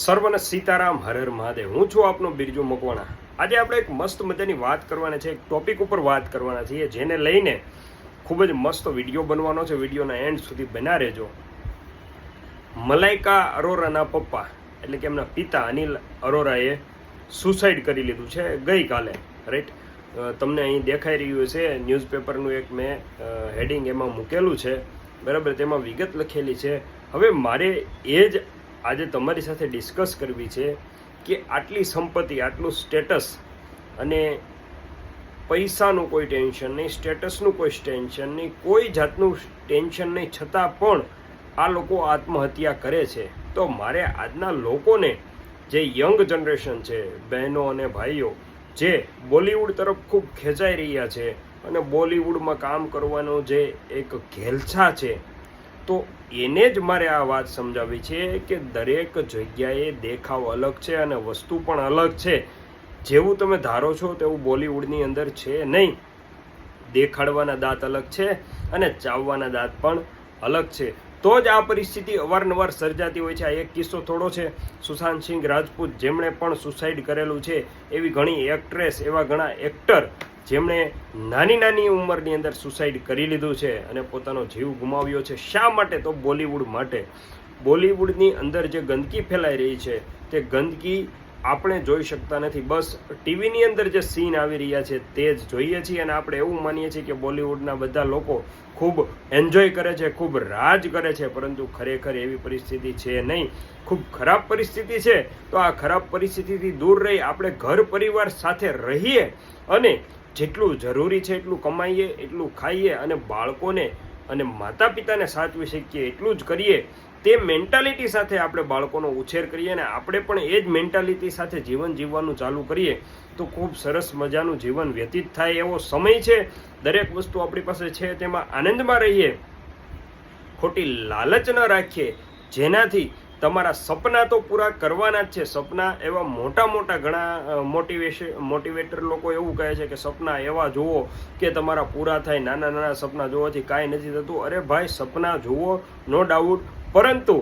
સર્વને સીતારામ હર હર મહાદેવ. હું છું આપનો બિરજુ મકવાણા. આજે આપણે એક મસ્ત મજાની વાત કરવાના છે, એક ટોપિક ઉપર વાત કરવાના છીએ, જેને લઈને ખૂબ જ મસ્ત વીડિયો બનવાનો છે. વિડીયોના એન્ડ સુધી બના રહેજો. મલાઇકા અરોરાના પપ્પા, એટલે કે એમના પિતા અનિલ અરોરાએ સુસાઇડ કરી લીધું છે ગઈકાલે રાઈટ તમને અહીં દેખાઈ રહ્યું છે ન્યૂઝપેપરનું એક મેં હેડિંગ એમાં મૂકેલું છે. બરાબર, તેમાં વિગત લખેલી છે. હવે મારે એ જ આજે તમારી સાથે ડિસ્કસ કરવી છે કે આટલી સંપત્તિ, આટલું સ્ટેટસ અને પૈસાનું કોઈ ટેન્શન નહીં સ્ટેટસનું કોઈ ટેન્શન નહીં, કોઈ જાતનું ટેન્શન નહીં, છતાં પણ આ લોકો આત્મહત્યા કરે છે. તો મારે આજના લોકોને, જે યંગ જનરેશન છે, બહેનો અને ભાઈઓ, જે બોલિવૂડ તરફ ખૂબ ખેંચાઈ રહ્યા છે અને બોલિવૂડમાં કામ કરવાનો જે એક ઘેલછા છે તો એને જ મારે આ વાત સમજાવવી છે કે દરેક જગ્યાએ દેખાવ અલગ છે અને વસ્તુ પણ અલગ છે. જેવું તમે ધારો છો તેવું બોલિવૂડની અંદર છે નહીં. દેખાડવાના દાંત અલગ છે અને ચાવવાના દાંત પણ અલગ છે. તો જ આ પરિસ્થિતિ અવારનવાર સર્જાતી હોય છે. આ એક કિસ્સો થોડો છે. સુશાંત સિંહ રાજપૂત જેમણે પણ સુસાઇડ કરેલું છે એવી ઘણી એક્ટ્રેસ એવા ઘણા એક્ટર જેમણે નાની નાની ઉંમરની અંદર સુસાઇડ કરી લીધું છે અને પોતાનો જીવ ગુમાવ્યો છે. શા માટે? તો બોલિવૂડ માટે. બોલિવૂડની અંદર જે ગંદકી ફેલાઈ રહી છે, તે ગંદકી આપણે જોઈ શકતા નથી. બસ ટીવીની અંદર જે સીન આવી રહ્યા છે, તે જ જોઈએ છીએ અને આપણે એવું માનીએ છીએ કે બોલિવૂડના બધા લોકો ખૂબ એન્જોય કરે છે, ખૂબ રાજ કરે છે, પરંતુ ખરેખર એવી પરિસ્થિતિ છે નહીં. ખૂબ ખરાબ પરિસ્થિતિ છે. તો આ ખરાબ પરિસ્થિતિથી દૂર રહી, આપણે ઘર પરિવાર સાથે રહીએ અને જેટલું જરૂરી છે એટલું કમાઈએ, એટલું ખાઈએ અને બાળકોને અને માતા પિતાને સાચવી શકીએ, એટલું જ કરીએ, તે મેન્ટાલિટી સાથે આપણે બાળકોનો ઉછેર કરીએ અને આપણે પણ એ જ મેન્ટાલિટી સાથે જીવન જીવવાનું ચાલુ કરીએ, તો ખૂબ સરસ મજાનું જીવન વ્યતીત થાય એવો સમય છે. દરેક વસ્તુ આપણી પાસે છે, તેમાં આનંદમાં રહીએ, ખોટી લાલચ ન રાખીએ, જેનાથી તમારા સપના તો પૂરા કરવાના જ છે. સપના એવા મોટા મોટા ઘણા મોટિવેશન મોટિવેટર લોકો એવું કહે છે કે સપના એવા જુઓ કે તમારા પૂરા થાય. નાના નાના સપના જોવાથી કાંઈ નથી થતું. અરે ભાઈ, સપના જુઓ નો ડાઉટ પરંતુ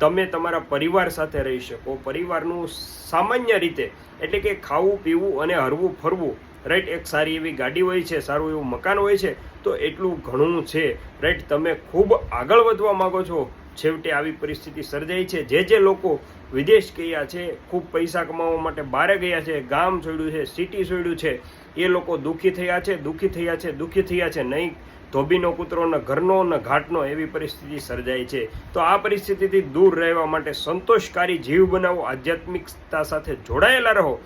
તમે તમારા પરિવાર સાથે રહી શકો. પરિવારનું સામાન્ય રીતે એટલે કે ખાવું, પીવું અને હરવું, ફરવું રાઈટ એક સારી એવી ગાડી હોય છે, સારું એવું મકાન હોય છે, તો એટલું ઘણું છે રાઈટ તમે ખૂબ આગળ વધવા માગો છો. છેવટે આવી પરિસ્થિતિ સર્જાઈ છે. જે જે લોકો વિદેશ ગયા છે, ખૂબ પૈસા કમાવા માટે બહાર ગયા છે, ગામ છોડ્યું છે સિટી છોડ્યું છે, એ લોકો દુઃખી થયા છે, દુઃખી થયા છે, દુઃખી થયા છે. નહીં, ધોબીનો કૂતરો, ન ઘરનો, ન ઘાટનો એવી પરિસ્થિતિ સર્જાય છે. તો આ પરિસ્થિતિથી દૂર રહેવા માટે સંતોષકારી જીવ બનાવો, આધ્યાત્મિકતા સાથે જોડાયેલા રહો.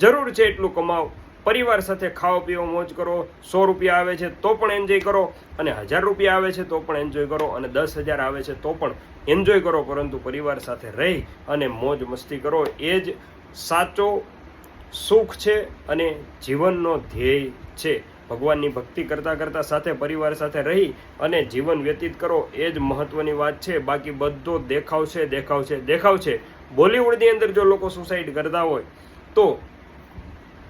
જરૂર છે એટલું કમાવો પરિવાર સાથે ખાઓ, પીઓ, મોજ કરો, સો રૂપિયા આવે છે તો પણ એન્જોય કરો અને હજાર રૂપિયા આવે છે તો પણ એન્જોય કરો અને દસ હજાર આવે છે તો પણ એન્જોય કરો. પરંતુ પરિવાર સાથે રહી અને મોજ મસ્તી કરો એ જ સાચો સુખ છે અને જીવનનો ધ્યેય છે. ભગવાનની ભક્તિ કરતાં કરતાં સાથે પરિવાર સાથે રહી અને જીવન વ્યતીત કરો એ જ મહત્વની વાત છે. બાકી બધો દેખાવ છે દેખાવ છે દેખાવ છે બોલિવૂડની અંદર જો લોકો સુસાઇડ કરતા હોય તો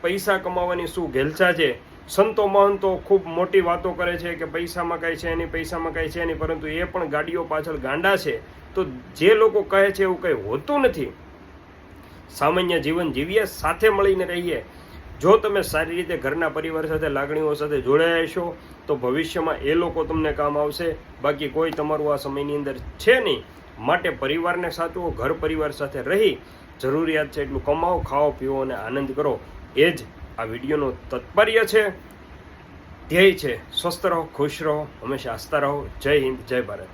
પૈસા કમાવાની શું ઘેલછા છે? સંતો મહંતો ખૂબ મોટી વાતો કરે છે કે પૈસામાં કાંઈ છે નહીં, પૈસામાં કાંઈ છે નહીં, પરંતુ એ પણ ગાડીઓ પાછળ ગાંડા છે. તો જે લોકો કહે છે એવું કંઈ હોતું નથી. સામાન્ય જીવન જીવીએ, સાથે મળીને રહીએ. જો તમે સારી રીતે ઘરના પરિવાર સાથે, લાગણીઓ સાથે જોડાયા છો તો ભવિષ્યમાં એ લોકો તમને કામ આવશે. બાકી કોઈ તમારું આ સમયની અંદર છે નહીં. માટે પરિવારને સાચવો, ઘર પરિવાર સાથે રહી. જરૂરિયાત છે એટલું કમાઓ ખાઓ, પીઓ અને આનંદ કરો. એ જ આ વિડીયોનું તાત્પર્ય છે. ધ્યેય છે. સ્વસ્થ રહો, ખુશ રહો, હંમેશા હસતા રહો. જય હિન્દ, જય ભારત.